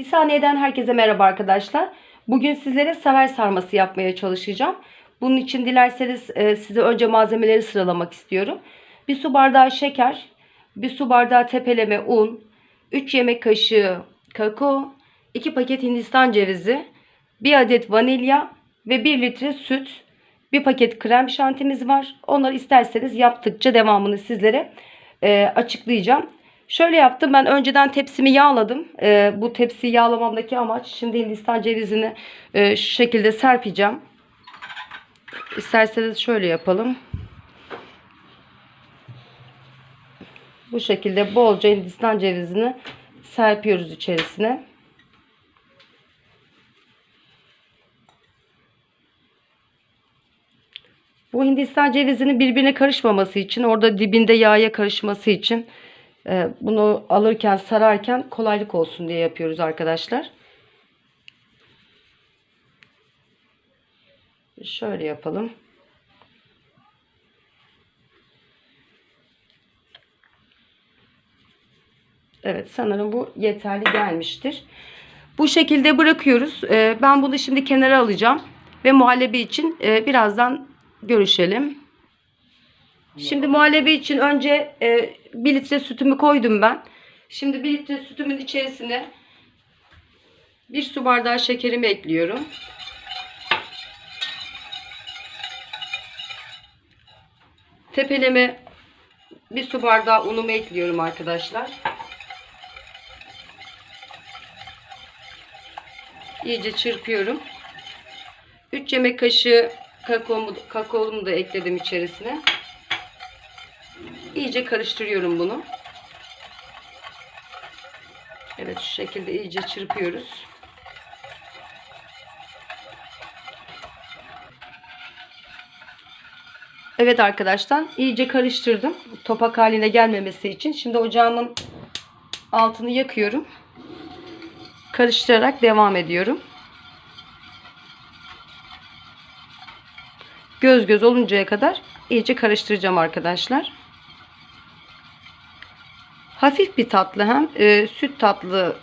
Bir saniyeden herkese merhaba arkadaşlar. Bugün sizlere saray sarması yapmaya çalışacağım. Bunun için dilerseniz e, size önce malzemeleri sıralamak istiyorum. Bir su bardağı şeker, bir su bardağı tepeleme un, 3 yemek kaşığı kakao, 2 paket hindistan cevizi, 1 adet vanilya ve 1 litre süt, bir paket krem şantimiz var. Onları isterseniz yaptıkça devamını sizlere e, açıklayacağım. Şöyle yaptım. Ben önceden tepsimi yağladım. E, bu tepsiyi yağlamamdaki amaç şimdi hindistan cevizini e, şu şekilde serpeceğim. İsterseniz şöyle yapalım. Bu şekilde bolca hindistan cevizini serpiyoruz içerisine. Bu hindistan cevizinin birbirine karışmaması için, orada dibinde yağa karışması için bunu alırken, sararken kolaylık olsun diye yapıyoruz arkadaşlar. Şöyle yapalım. Evet sanırım bu yeterli gelmiştir. Bu şekilde bırakıyoruz. E, ben bunu şimdi kenara alacağım. Ve muhallebi için e, birazdan görüşelim. Şimdi muhallebi için önce e, 1 litre sütümü koydum ben. Şimdi 1 litre sütümün içerisine bir su bardağı şekerimi ekliyorum. Tepeleme bir su bardağı unumu ekliyorum arkadaşlar. İyice çırpıyorum. 3 yemek kaşığı kakaomu, kakaolumu da ekledim içerisine. İyice karıştırıyorum bunu. Evet şu şekilde iyice çırpıyoruz. Evet arkadaşlar iyice karıştırdım. Topak haline gelmemesi için. Şimdi ocağımın altını yakıyorum. Karıştırarak devam ediyorum. Göz göz oluncaya kadar iyice karıştıracağım arkadaşlar. Hafif bir tatlı hem e, süt tatlı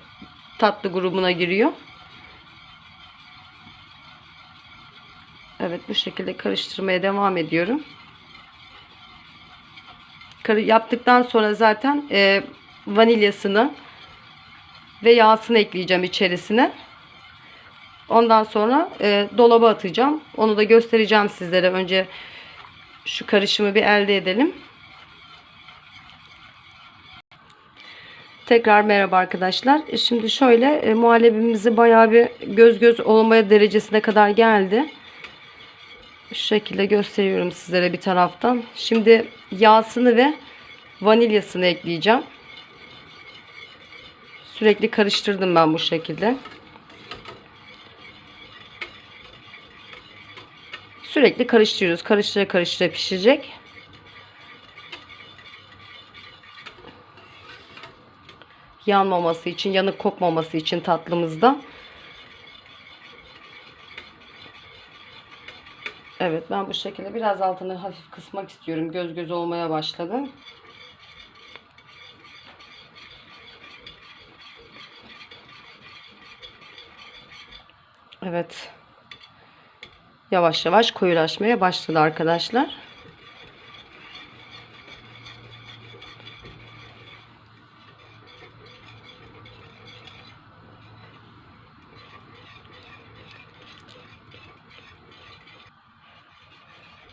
tatlı grubuna giriyor. Evet bu şekilde karıştırmaya devam ediyorum. Yaptıktan sonra zaten e, vanilyasını ve yağsını ekleyeceğim içerisine. Ondan sonra e, dolaba atacağım. Onu da göstereceğim sizlere. Önce şu karışımı bir elde edelim. Tekrar merhaba arkadaşlar. E, Şimdi şöyle e, muhallebimizi bayağı bir göz göz olmaya derecesine kadar geldi. Şu şekilde gösteriyorum sizlere bir taraftan. Şimdi yağsını ve vanilyasını ekleyeceğim. Sürekli karıştırdım ben bu şekilde. Sürekli karıştırıyoruz. Karıştıra karıştıra pişecek. Yanmaması için, yanık kokmaması için tatlımızda. Evet ben bu şekilde biraz altını hafif kısmak istiyorum. Göz göz olmaya başladı. Evet. Yavaş yavaş koyulaşmaya başladı arkadaşlar.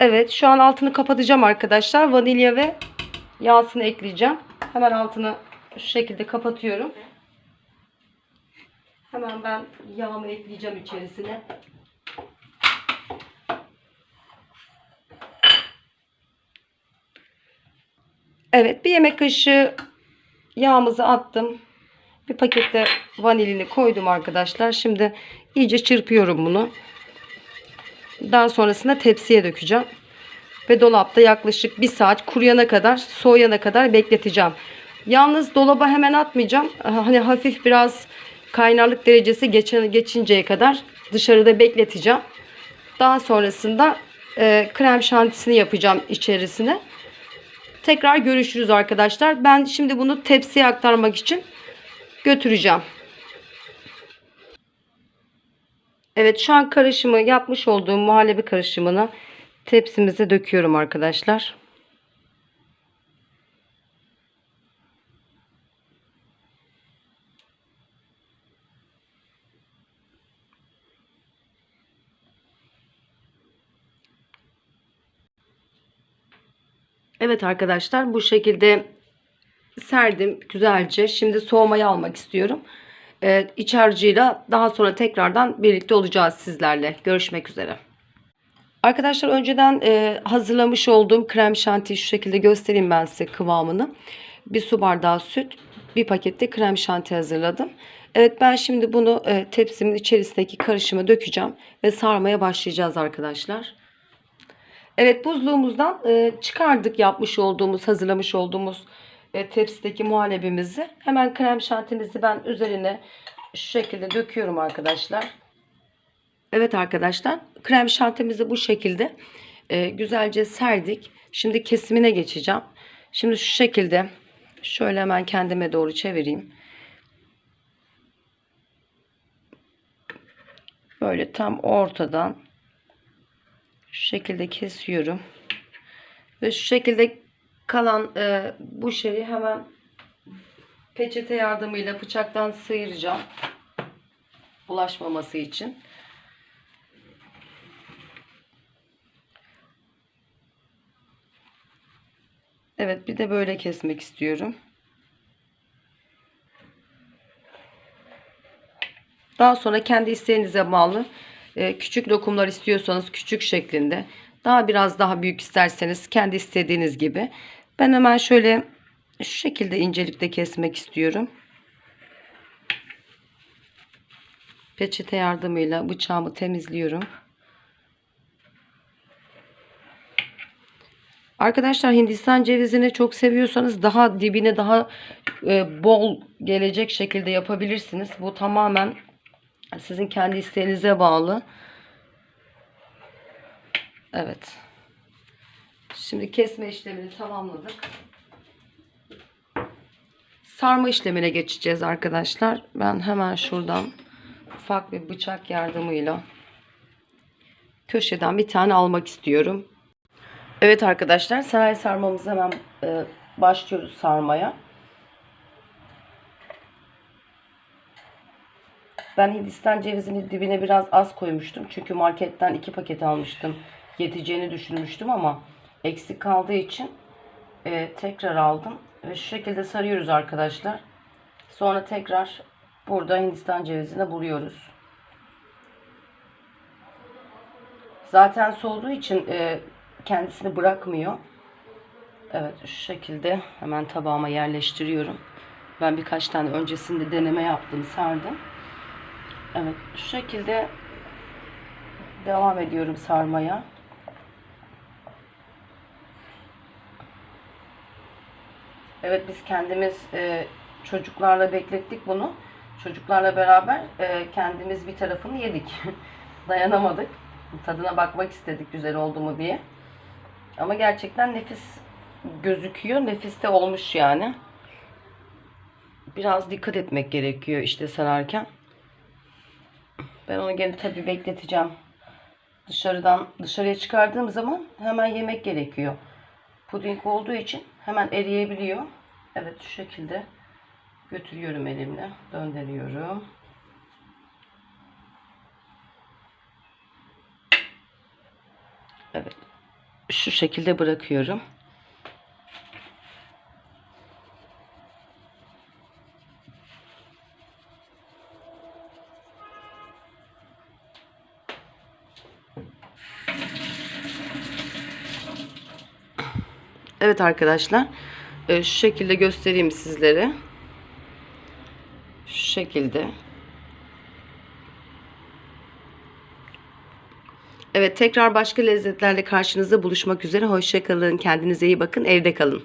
Evet şu an altını kapatacağım arkadaşlar. Vanilya ve yağsını ekleyeceğim. Hemen altını şu şekilde kapatıyorum. Hemen ben yağımı ekleyeceğim içerisine. Evet bir yemek kaşığı yağımızı attım. Bir pakette vanilini koydum arkadaşlar. Şimdi iyice çırpıyorum bunu. Daha sonrasında tepsiye dökeceğim. Ve dolapta yaklaşık bir saat kuruyana kadar, soğuyana kadar bekleteceğim. Yalnız dolaba hemen atmayacağım. Hani hafif biraz kaynarlık derecesi geçen, geçinceye kadar dışarıda bekleteceğim. Daha sonrasında e, krem şantisini yapacağım içerisine. Tekrar görüşürüz arkadaşlar. Ben şimdi bunu tepsiye aktarmak için götüreceğim. Evet şu an karışımı yapmış olduğum muhallebi karışımını tepsimize döküyorum arkadaşlar. Evet arkadaşlar bu şekilde serdim güzelce. Şimdi soğumaya almak istiyorum. Ee, iç harcıyla daha sonra tekrardan birlikte olacağız sizlerle. Görüşmek üzere. Arkadaşlar önceden e, hazırlamış olduğum krem şantiyi şu şekilde göstereyim ben size kıvamını. Bir su bardağı süt, bir pakette krem şanti hazırladım. Evet ben şimdi bunu e, tepsimin içerisindeki karışıma dökeceğim ve sarmaya başlayacağız arkadaşlar. Evet buzluğumuzdan e, çıkardık yapmış olduğumuz, hazırlamış olduğumuz e, tepsideki muhallebimizi. Hemen krem şantimizi ben üzerine şu şekilde döküyorum arkadaşlar. Evet arkadaşlar krem şantimizi bu şekilde e, güzelce serdik. Şimdi kesimine geçeceğim. Şimdi şu şekilde şöyle hemen kendime doğru çevireyim. Böyle tam ortadan şu şekilde kesiyorum. Ve şu şekilde kalan e, bu şeyi hemen peçete yardımıyla bıçaktan sıyıracağım. Bulaşmaması için. Evet bir de böyle kesmek istiyorum. Daha sonra kendi isteğinize bağlı e, küçük lokumlar istiyorsanız küçük şeklinde. Daha biraz daha büyük isterseniz kendi istediğiniz gibi. Ben hemen şöyle şu şekilde incelikte kesmek istiyorum. Peçete yardımıyla bıçağımı temizliyorum. Arkadaşlar Hindistan cevizini çok seviyorsanız daha dibine daha e, bol gelecek şekilde yapabilirsiniz. Bu tamamen sizin kendi isteğinize bağlı. Evet. Şimdi kesme işlemini tamamladık. Sarma işlemine geçeceğiz arkadaşlar. Ben hemen şuradan ufak bir bıçak yardımıyla köşeden bir tane almak istiyorum. Evet arkadaşlar saray sarmamızı hemen e, başlıyoruz sarmaya. Ben Hindistan cevizini dibine biraz az koymuştum. Çünkü marketten iki paket almıştım. Yeteceğini düşünmüştüm ama eksik kaldığı için e, tekrar aldım. Ve şu şekilde sarıyoruz arkadaşlar. Sonra tekrar burada Hindistan cevizine buluyoruz. Zaten soğuduğu için e, kendisini bırakmıyor. Evet şu şekilde hemen tabağıma yerleştiriyorum. Ben birkaç tane öncesinde deneme yaptım sardım. Evet şu şekilde devam ediyorum sarmaya. Evet biz kendimiz e, çocuklarla beklettik bunu. Çocuklarla beraber e, kendimiz bir tarafını yedik. Dayanamadık. Tadına bakmak istedik güzel oldu mu diye. Ama gerçekten nefis gözüküyor. Nefis de olmuş yani. Biraz dikkat etmek gerekiyor işte sararken. Ben onu gene tabi bekleteceğim. Dışarıdan dışarıya çıkardığım zaman hemen yemek gerekiyor. Puding olduğu için hemen eriyebiliyor. Evet şu şekilde götürüyorum elimle. Döndürüyorum. Evet. Şu şekilde bırakıyorum. Evet arkadaşlar. e, Şu şekilde göstereyim sizlere. Şu şekilde. Evet tekrar başka lezzetlerle karşınızda buluşmak üzere. Hoşçakalın. Kendinize iyi bakın. Evde kalın.